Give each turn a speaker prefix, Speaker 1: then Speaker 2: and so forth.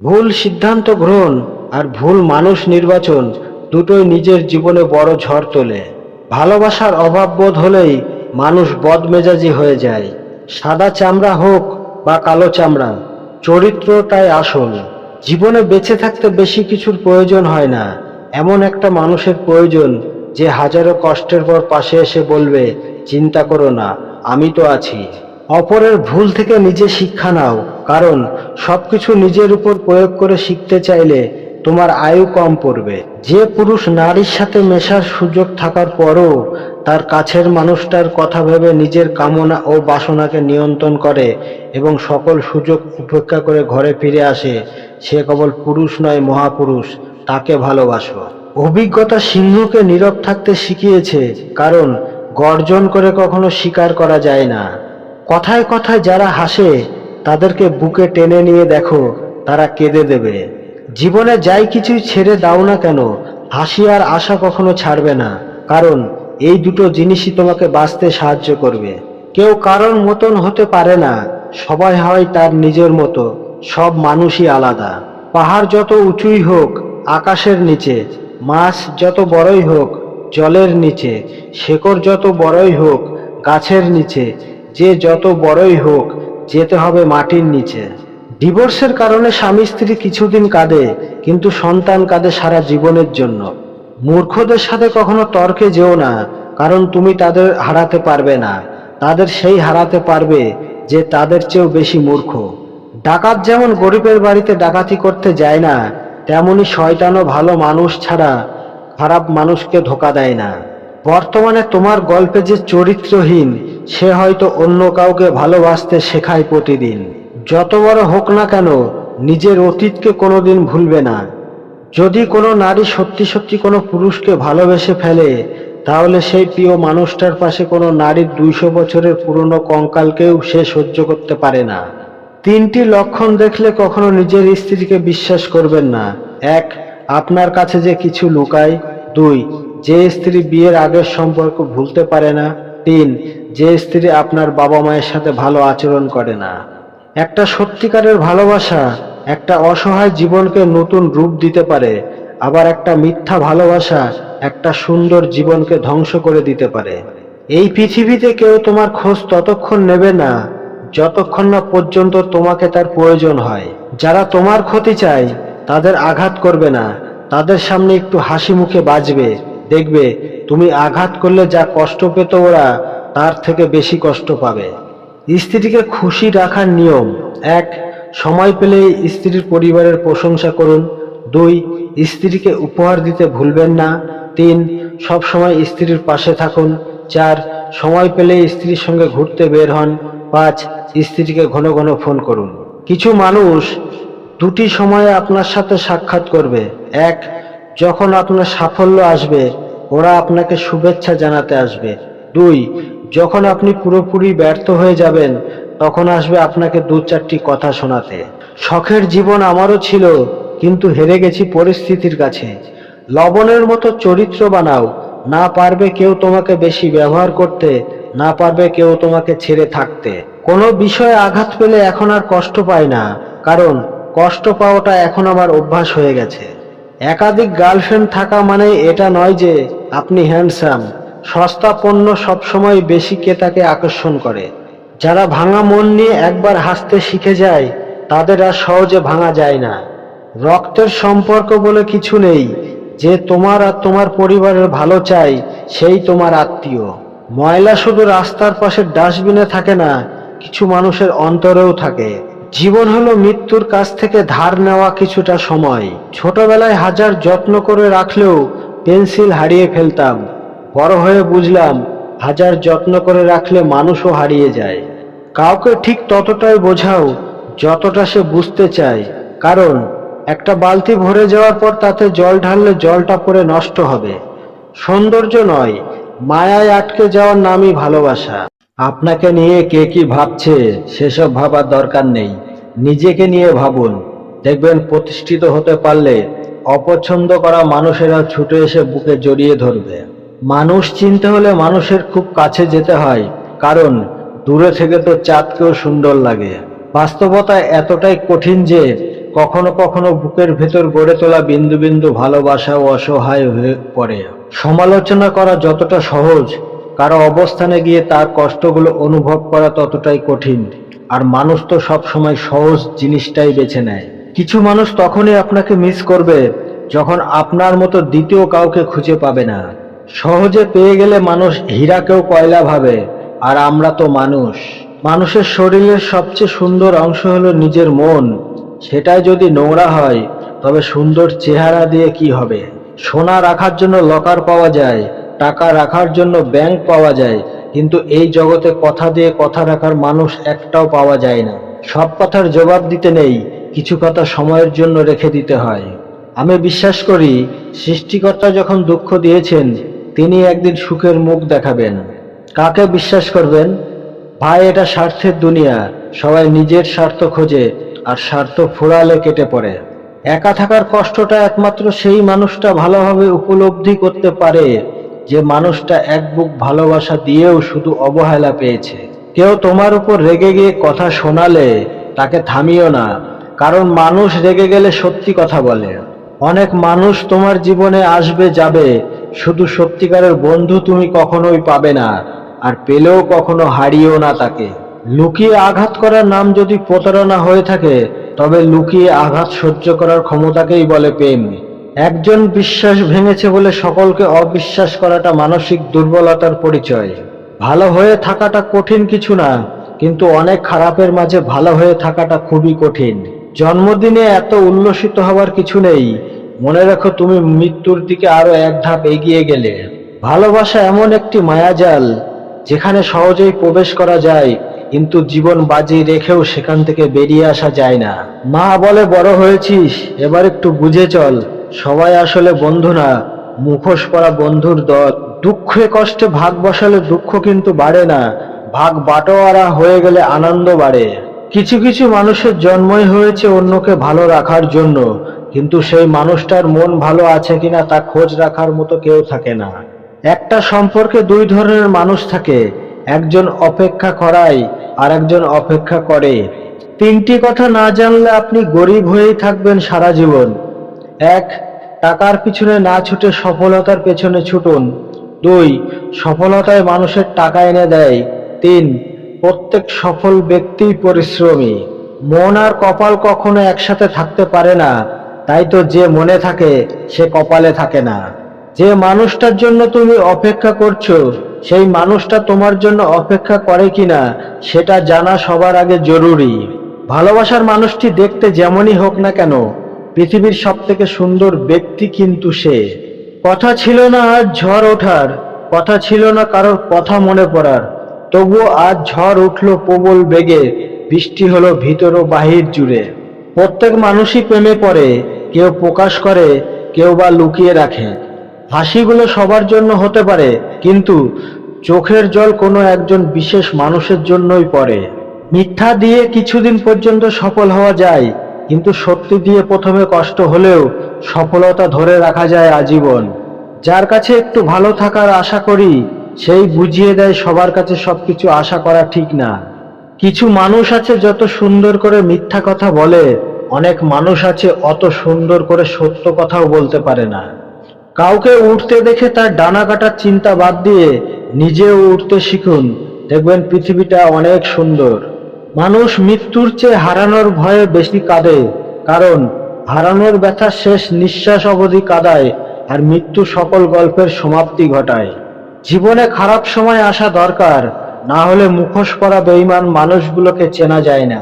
Speaker 1: ভুল সিদ্ধান্ত গ্রহণ আর ভুল মানুষ নির্বাচন দুটোই নিজের জীবনে বড় ঝড় তোলে। ভালোবাসার অভাব বোধ হলেই মানুষ বদমেজাজি হয়ে যায়। সাদা চামড়া হোক বা কালো চামড়া, চরিত্রটাই আসল। জীবনে বেঁচে থাকতে বেশি কিছুর প্রয়োজন হয় না। এমন একটা মানুষের প্রয়োজন যে হাজারো কষ্টের পর পাশে এসে বলবে, চিন্তা করো না, আমি তো আছি। অপরের ভুল থেকে নিজে শিক্ষা নাও কারণ সবকিছু নিজের উপর প্রয়োগ করে শিখতে চাইলে তোমার আয়ু কম পড়বে। যে পুরুষ নারীর সাথে মেশার সুযোগ থাকার পরও তার কাছের মানুষটার কথা ভেবে নিজের কামনা ও বাসনাকে নিয়ন্ত্রণ করে এবং সকল সুযোগ উপেক্ষা করে ঘরে ফিরে আসে, সে কেবল পুরুষ নয়, মহাপুরুষ, তাকে ভালোবাসো। অভিজ্ঞতা সিংহকে নীরব থাকতে শিখিয়েছে, কারণ গর্জন করে কখনো স্বীকার করা যায় না। কথায় কথায় যারা হাসে তাদেরকে বুকে টেনে নিয়ে দেখো, তারা কেঁদে দেবে। জীবনে যাই কিছুই ছেড়ে দাও না কেন, হাসি আর আশা কখনো ছাড়বে না, কারণ এই দুটো জিনিসই তোমাকে বাঁচতে সাহায্য করবে। কেউ কারোর মতন হতে পারে না, সবাই হয় তার নিজের মতো, সব মানুষই আলাদা। পাহাড় যত উঁচুই হোক, আকাশের নিচে, মাছ যত বড়ই হোক, জলের নিচে, শেকড় যত বড়ই হোক, গাছের নিচে, যে যত বড়ই হোক যেতে হবে মাটির নিচে। ডিভোর্সের কারণে স্বামী স্ত্রী কিছুদিন কাঁদে, কিন্তু সন্তান কাঁদে সারা জীবনের জন্য। মূর্খদের সাথে কখনো তর্কে যেও না, কারণ তুমি তাদের হারাতে পারবে না। তাদের সেই হারাতে পারবে যে তাদের চেয়েও বেশি মূর্খ। ডাকাত যেমন গরিবের বাড়িতে ডাকাতি করতে যায় না, তেমনি শয়তানও ভালো মানুষ ছাড়া খারাপ মানুষকে ধোকা দেয় না। বর্তমানে তোমার গল্পে যে চরিত্রহীন সে হয়তো অন্য কাউকে ভালোবাসতে শেখায় প্রতিদিন। যত বড় হোক না কেন, নিজের অতীতকে কোনোদিন ভুলবে না। যদি কোনো নারী সত্যি সত্যি কোনো পুরুষকে ভালোবেসে ফেলে, তাহলে সেই প্রিয় মানুষটার পাশে কোনো নারীর দুইশো বছরের পুরনো কঙ্কালকেও সে সহ্য করতে পারে না। তিনটি লক্ষণ দেখলে কখনো নিজের স্ত্রীকে বিশ্বাস করবেন না। এক, আপনার কাছে যে কিছু লুকায়। দুই, যে স্ত্রী বিয়ের আগের সম্পর্ক ভুলতে পারে না। তিন যে স্ত্রী আপনার বাবা মায়ের সাথে ভালো আচরণ করে না। একটা সত্যিকারের ভালোবাসা একটা অসহায় জীবনকে নতুন রূপ দিতে পারে, আবার একটা মিথ্যা ভালোবাসা একটা সুন্দর জীবনকে ধ্বংস করে দিতে পারে। এই পৃথিবীতে কেউ তোমার খোঁজ ততক্ষণ নেবে না, যতক্ষণ না পর্যন্ত তোমাকে তার প্রয়োজন হয়। যারা তোমার ক্ষতি চায়, তাদের আঘাত করবে না, তাদের সামনে একটু হাসি মুখে বাজবে। দেখবে তুমি আঘাত করলে যা কষ্ট পেত ওরা, তার থেকে বেশি কষ্ট পাবে। স্ত্রীকে খুশি রাখার নিয়ম। এক, সময় পেলে স্ত্রীর পরিবারের প্রশংসা করুন। দুই, স্ত্রীকে উপহার দিতে ভুলবেন না। তিন সব সময় স্ত্রীর পাশে থাকুন। চার, সময় পেলে স্ত্রীর সঙ্গে ঘুরতে বের হন। পাঁচ, স্ত্রীকে ঘন ঘন ফোন করুন। কিছু মানুষ দুটি সময়ে আপনার সাথে সাক্ষাৎ করবে। এক যখন আপনার সাফল্য আসবে, ওরা আপনাকে শুভেচ্ছা জানাতে আসবে। দুই, যখন আপনি পুরোপুরি ব্যর্থ হয়ে যাবেন, তখন আসবে আপনাকে দু চারটি কথা শোনাতে। শখের জীবন আমারও ছিল, কিন্তু হেরে গেছি পরিস্থিতির কাছে। লবণের মতো চরিত্র বানাও, না পারবে কেউ তোমাকে বেশি ব্যবহার করতে, না পারবে কেউ তোমাকে ছেড়ে থাকতে। কোনো বিষয়ে আঘাত পেলে এখন আর কষ্ট পায় না, কারণ কষ্ট পাওয়াটা এখন আমার অভ্যাস হয়ে গেছে। একাধিক গার্লফ্রেন্ড থাকা মানে এটা নয় যে আপনি হ্যান্ডসাম। সস্তা পণ্য সবসময় বেশি ক্রেতাকে আকর্ষণ করে। যারা ভাঙা মন নিয়ে একবার হাসতে শিখে যায়, তাদের আর সহজে ভাঙা যায় না। রক্তের সম্পর্ক বলে কিছু নেই, যে তোমার আর তোমার পরিবারের ভালো চাই, সেই তোমার আত্মীয়। ময়লা শুধু রাস্তার পাশে ডাস্টবিনে থাকে না, কিছু মানুষের অন্তরেও থাকে। জীবন হলো মৃত্যুর কাছ থেকে ধার নেওয়া কিছুটা সময়। ছোটবেলায় হাজার যত্ন করে রাখলেও পেন্সিল হারিয়ে ফেলতাম। বড় হয়ে বুঝলাম, হাজার যত্ন করে রাখলে মানুষও হারিয়ে যায়। কাউকে ঠিক ততটাই বোঝাও যতটা সে বুঝতে চায়। কারণ, একটা বালতি ভরে যাওয়ার পর তাতে জল ঢাললে জলটা পড়ে নষ্ট হবে। সৌন্দর্য নয়, মায়ায় আটকে যাওয়ার নামই ভালোবাসা। আপনাকে নিয়ে কে কি ভাবছে, সেসব ভাবার দরকার নেই। নিজেকে নিয়ে ভাবুন। দেখবেন প্রতিষ্ঠিত হতে পারলে অপছন্দ করা মানুষেরা ছুটে এসে বুকে জড়িয়ে ধরবে। মানুষ চিনতে হলে মানুষের খুব কাছে যেতে হয়, কারণ দূরে থেকে তো চাঁদকেও সুন্দর লাগে। বাস্তবতা এতটাই কঠিন যে কখনো কখনো বুকের ভেতর গড়ে তোলা বিন্দু বিন্দু ভালোবাসা ও অসহায় হয়ে পড়ে। সমালোচনা করা যতটা সহজ কারও অবস্থানে গিয়ে তার কষ্টগুলো অনুভব করা ততটাই কঠিন। আর মানুষ তো সব সময় সহজ জিনিসটাই বেছে নেয়। কিছু মানুষ তখনই আপনাকে মিস করবে, যখন আপনার মতো দ্বিতীয় কাউকে খুঁজে পাবে না। সহজে পেয়ে গেলে মানুষ হীরাকেও কয়লা ভাবে, আর আমরা তো মানুষ। মানুষের শরীরের সবচেয়ে সুন্দর অংশ হলো নিজের মন। সেটাই যদি নোংরা হয়, তবে সুন্দর চেহারা দিয়ে কি হবে? সোনা রাখার জন্য লকার পাওয়া যায় টাকা রাখার জন্য ব্যাংক পাওয়া যায়, কিন্তু এই জগতে কথা দিয়ে কথা রাখার মানুষ একটাও পাওয়া যায় না। সব কথার জবাব দিতে নেই, কিছু কথা সময়ের জন্য রেখে দিতে হয়। আমি বিশ্বাস করি, সৃষ্টিকর্তা যখন দুঃখ দিয়েছেন, তিনি একদিন সুখের মুখ দেখাবেন। কাকে বিশ্বাস করবেন? ভাই, এটা স্বার্থের দুনিয়া, সবাই নিজের স্বার্থ খোঁজে, আর স্বার্থ ফুরালে কেটে পড়ে। একা থাকার কষ্টটা একমাত্র সেই মানুষটা ভালোভাবে উপলব্ধি করতে পারে যে মানুষটা এক বুক ভালোবাসা দিয়েও শুধু অবহেলা পেয়েছে। কেউ তোমার উপর রেগে গিয়ে কথা শোনালে তাকে থামিও না, কারণ মানুষ রেগে গেলে সত্যি কথা বলে। অনেক মানুষ তোমার জীবনে আসবে, যাবে, শুধু সত্যিকারের বন্ধু তুমি কখনোই পাবে না, আর পেলেও কখনো হারিয়েও না তাকে। লুকিয়ে আঘাত করার নাম যদি প্রতারণা হয়ে থাকে, তবে লুকিয়ে আঘাত সহ্য করার ক্ষমতাকেই বলে প্রেম। একজন বিশ্বাস ভেঙেছে বলে সকলকে অবিশ্বাস করাটা মানসিক দুর্বলতার পরিচয়। ভালো হয়ে থাকাটা কঠিন কিছু না, কিন্তু অনেক খারাপের মাঝে ভালো হয়ে থাকাটা খুবই কঠিন। জন্মদিনে এত উল্লসিত হওয়ার কিছু নেই। মনে রাখো তুমি মৃত্যুর দিকে আরও এক ধাপ এগিয়ে গেলে। ভালোবাসা এমন একটি মায়াজাল, যেখানে সহজেই প্রবেশ করা যায়, কিন্তু জীবন বাজি রেখেও সেখান থেকে বেরিয়ে আসা যায় না। মা বলে, বড় হয়েছিস, এবার একটু বুঝে চল। সবাই আসলে বন্ধু না, মুখোশ পরা বন্ধুর দল। দুঃখে কষ্টে ভাগ বসালে দুঃখ কিন্তু বাড়ে না, ভাগ বাটোয়ারা হয়ে গেলে আনন্দ বাড়ে। কিছু কিছু মানুষের জন্মই হয়েছে অন্যকে ভালো রাখার জন্য, কিন্তু সেই মানুষটার মন ভালো আছে কিনা তা খোঁজ রাখার মতো কেউ থাকে না। একটা সম্পর্কে দুই ধরনের মানুষ থাকে, একজন অপেক্ষা করায় আর একজন অপেক্ষা করে। তিনটি কথা না জানলে আপনি গরিব হয়েই থাকবেন সারা জীবন। এক, টাকার পিছনে না ছুটে সফলতার পেছনে ছুটুন। দুই, সফলতায় মানুষের টাকা এনে দেয়। তিন, প্রত্যেক সফল ব্যক্তিই পরিশ্রমী। মন আর কপাল কখনো একসাথে থাকতে পারে না। তাই তো যে মনে থাকে, সে কপালে থাকে না। যে মানুষটার জন্য তুমি অপেক্ষা করছ, সেই মানুষটা তোমার জন্য অপেক্ষা করে কিনা, সেটা জানা সবার আগে জরুরি। ভালোবাসার মানুষটি দেখতে যেমনই হোক না কেন পৃথিবীর সব থেকে সুন্দর ব্যক্তি কিন্তু সে। কথা ছিল না আজ ঝড় ওঠার, কথা ছিল না কারোর কথা মনে পড়ার। তবুও আজ ঝড় উঠল প্রবল বেগে, বৃষ্টি হলো ভিতর ও বাহির জুড়ে। প্রত্যেক মানুষই প্রেমে পড়ে, কেউ প্রকাশ করে, কেউ বা লুকিয়ে রাখে। হাসিগুলো সবার জন্য হতে পারে, কিন্তু চোখের জল কোনো একজন বিশেষ মানুষের জন্যই পড়ে। মিথ্যা দিয়ে কিছুদিন পর্যন্ত সফল হওয়া যায় কিন্তু সত্যি দিয়ে প্রথমে কষ্ট হলেও সফলতা ধরে রাখা যায় আজীবন। যার কাছে একটু ভালো থাকার আশা করি, সেই বুঝিয়ে দেয় সবার কাছে সবকিছু আশা করা ঠিক না। কিছু মানুষ আছে যত সুন্দর করে মিথ্যা কথা বলে, অনেক মানুষ আছে অত সুন্দর করে সত্য কথাও বলতে পারে না। কাউকে উঠতে দেখে তার ডানা কাটার চিন্তা বাদ দিয়ে নিজেও উঠতে শিখুন। দেখবেন পৃথিবীটা অনেক সুন্দর। মানুষ মৃত্যুর চেয়ে হারানোর ভয়ে বেশি কাঁদে, কারণ হারানোর ব্যথা শেষ নিঃশ্বাস অবধি কাদায় আর মৃত্যু সকল গল্পের সমাপ্তি ঘটায়। জীবনে খারাপ সময় আসা দরকার, না হলে মুখোশ করা বেইমান মানুষগুলোকে চেনা যায় না।